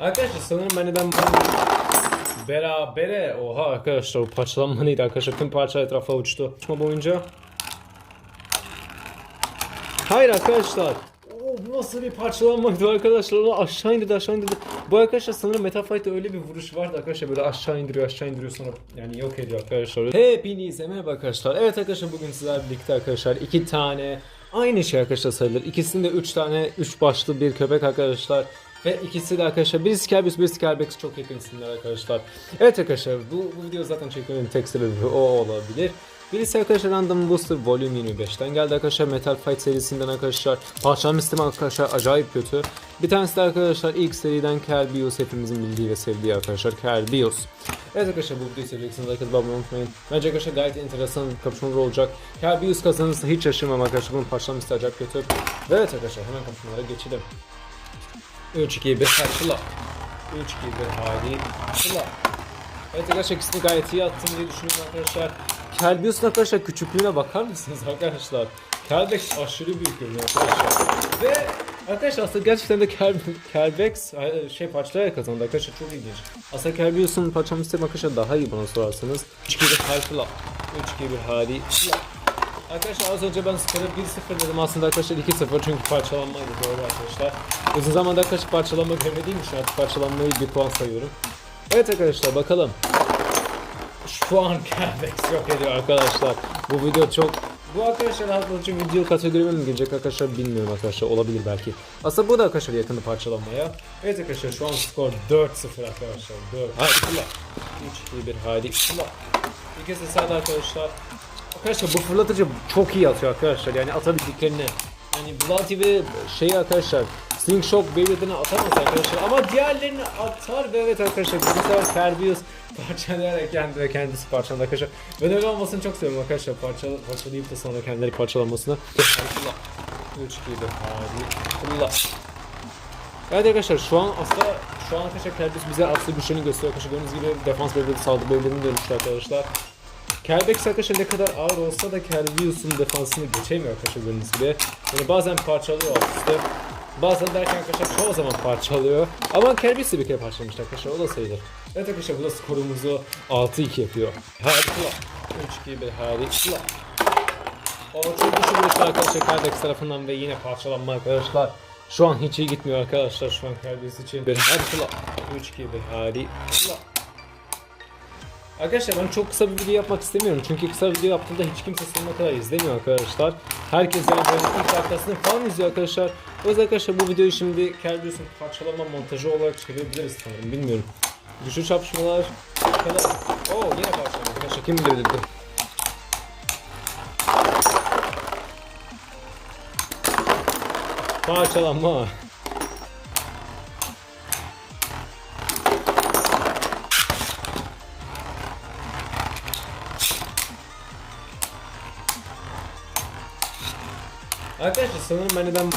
Arkadaşlar sanırım ben neden berabere oha arkadaşlar o parçalanma neydi arkadaşlar tüm parça etrafa uçtu. Uçma boyunca. Hayır arkadaşlar. Oo, bu nasıl bir parçalanmaydı arkadaşlar onu aşağı indirdi aşağı indirdi. Bu arkadaşlar sanırım Metafight'te öyle bir vuruş vardı arkadaşlar böyle aşağı indiriyor aşağı indiriyor sonra yani yok ediyor arkadaşlar. Hepinize merhaba arkadaşlar. Evet arkadaşlar bugün sizlerle birlikte arkadaşlar iki tane aynı şey arkadaşlar sayılır. İkisinde üç tane üç başlı bir köpek arkadaşlar. Ve ikisi de arkadaşlar birisi Kerberos birisi Kerbex çok yakın isimler arkadaşlar. Evet arkadaşlar bu, bu video zaten çekmemin tek sebebi o olabilir. Birisi arkadaşlar Random Booster Volume 25'ten geldi arkadaşlar Metal Fight serisinden arkadaşlar. Parçalanma sistemi arkadaşlar acayip kötü. Bir tanesi de arkadaşlar ilk seriden Kerberos hepimizin bildiği ve sevdiği arkadaşlar Kerberos. Evet arkadaşlar bu videoyu seveceksiniz arkadaşlar abone olmayı unutmayın. Bence arkadaşlar gayet enteresan kapışmalar olacak. Kerberos kazanırsa hiç şaşırmam arkadaşlar bunun parçalanma sistemi acayip kötü. Ve evet arkadaşlar hemen kapışmalara geçelim. 3 2 1 karşıla. 3 2 1 hadi. Karşıla. Evet arkadaşlar ikisini gayet iyi attım diye düşünüyorum arkadaşlar. Kelbius'un arkadaşlar küçüklüğüne bakar mısınız arkadaşlar? Kelbex aşırı büyük görünüyor arkadaşlar. Ve arkadaşlar aslında gerçekten de e, şey parçalara kazandı arkadaşlar çok ilginç. Aslında Kelbius'un parçalı sistemi arkadaşlar daha iyi bana sorarsanız. 3 2 1 karşıla. 3 2 1 hadi. Arkadaşlar az önce ben skoru 1-0 dedim aslında arkadaşlar 2-0 çünkü parçalanmaydı doğru arkadaşlar. Uzun zamanda arkadaşlar parçalanma görmediğim için artık parçalanmayı bir puan sayıyorum. Evet arkadaşlar bakalım. Şu an Kerbex yok ediyor arkadaşlar. Bu video çok... Bu arkadaşlar hatırlatıcı video kategorime mi girecek arkadaşlar bilmiyorum arkadaşlar olabilir belki. Aslında bu da arkadaşlar yakında parçalanmaya. Evet arkadaşlar şu an skor 4-0 arkadaşlar. 4. Hadi fırla. 3 2 1 hadi fırla. İkisi sağda arkadaşlar. Arkadaşlar bu fırlatıcı çok iyi atıyor arkadaşlar yani atabildiklerini. Yani Bloody ve şey arkadaşlar Sling Shock Beyblade'ini atamaz arkadaşlar ama diğerlerini atar ve evet arkadaşlar bu sefer Kerbeus parçalayarak kendi ve kendisi parçaladı arkadaşlar. Ben öyle olmasını çok seviyorum arkadaşlar parçala, parçalayıp da sonra kendileri parçalanmasını. Fırla. 3 2 1 hadi fırla. Evet arkadaşlar şu an aslında şu an arkadaşlar Kerbeus bize aslı güçlerini gösteriyor arkadaşlar gördüğünüz gibi defans Beyblade saldırı Beyblade'ini dönüştü arkadaşlar. Kerbex arkadaşlar ne kadar ağır olsa da Kerbeus'un defansını geçemiyor arkadaşlar gördüğünüz gibi. Yani bazen parçalıyor alt üstte. Bazen derken arkadaşlar çoğu zaman parçalıyor. Ama Kerbex de bir kere parçalamıştı arkadaşlar o da sayılır. Evet arkadaşlar bu da skorumuzu 6-2 yapıyor. Harika. 3-2 bir harika. O çok güçlü bir arkadaşlar Kerbex tarafından ve yine parçalanma arkadaşlar. Şu an hiç iyi gitmiyor arkadaşlar şu an Kerbex için. Bir harika. 3-2 bir harika. Arkadaşlar ben çok kısa bir video yapmak istemiyorum. Çünkü kısa video yaptığımda hiç kimse sonuna kadar izlemiyor arkadaşlar. Herkes yani böyle ilk dakikasını falan izliyor arkadaşlar. O yüzden arkadaşlar bu videoyu şimdi Kerbeus'un parçalama montajı olarak çevirebiliriz sanırım. Bilmiyorum. Güçlü çarpışmalar kadar... Oo yine parçalama arkadaşlar. Kim bilebilirdi? Parçalanma. Arkadaşlar sanırım ben neden bu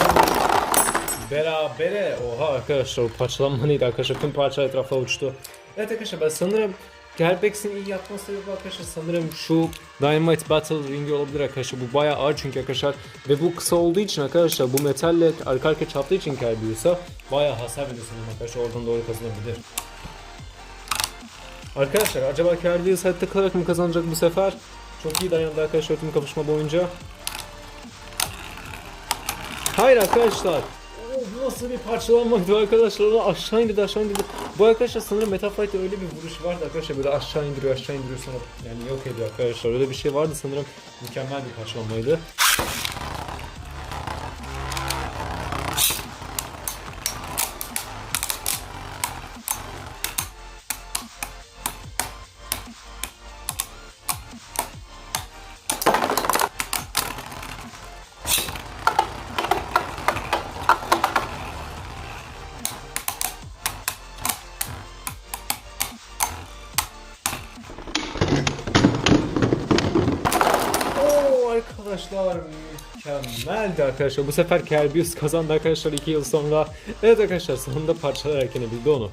berabere oha arkadaşlar o parçalanma neydi arkadaşlar tüm parça etrafa uçtu. Evet arkadaşlar ben sanırım Gerbex'in iyi yapma sebebi arkadaşlar sanırım şu Dynamite Battle ringi olabilir arkadaşlar bu bayağı ağır çünkü arkadaşlar ve bu kısa olduğu için arkadaşlar bu metalle arka arka çarptığı için Kerbeus'a bayağı hasar veriyor sanırım arkadaşlar oradan doğru kazanabilir. Arkadaşlar acaba Kerbeus hayatta kalarak mı kazanacak bu sefer? Çok iyi dayandı arkadaşlar tüm kapışma boyunca. Hayır arkadaşlar. Bu nasıl bir parçalanmaydı arkadaşlar onu aşağı indirdi aşağı indirdi. Bu arkadaşlar sanırım Metafight'te öyle bir vuruş vardı arkadaşlar böyle aşağı indiriyor aşağı indiriyor sonra yani yok ediyor arkadaşlar öyle bir şey vardı sanırım mükemmel bir parçalanmaydı. Arkadaşlar mükemmeldi arkadaşlar. Bu sefer Kerbeus kazandı arkadaşlar 2 yıl sonra. Evet arkadaşlar sonunda parçalayarak yenebildi onu.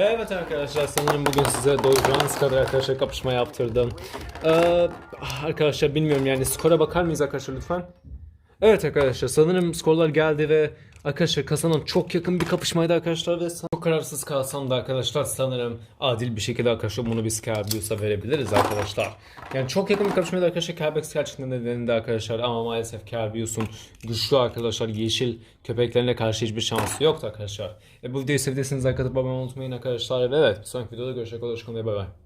Evet arkadaşlar sanırım bugün size doyuracağınız kadar arkadaşlar kapışma yaptırdım. Ee, arkadaşlar bilmiyorum yani skora bakar mıyız arkadaşlar lütfen? Evet arkadaşlar sanırım skorlar geldi ve arkadaşlar kazanan çok yakın bir kapışmaydı arkadaşlar ve çok kararsız kalsam da arkadaşlar sanırım adil bir şekilde arkadaşlar bunu biz Kerbius'a verebiliriz arkadaşlar. Yani çok yakın bir kapışmaydı arkadaşlar Kerbex gerçekten nedeninde arkadaşlar ama maalesef Kerbius'un güçlü arkadaşlar yeşil köpeklerine karşı hiçbir şansı yoktu arkadaşlar. E, bu videoyu sevdiyseniz atıp abone olmayı unutmayın arkadaşlar ve evet sonraki videoda görüşmek üzere. Hoşçakalın bay bay.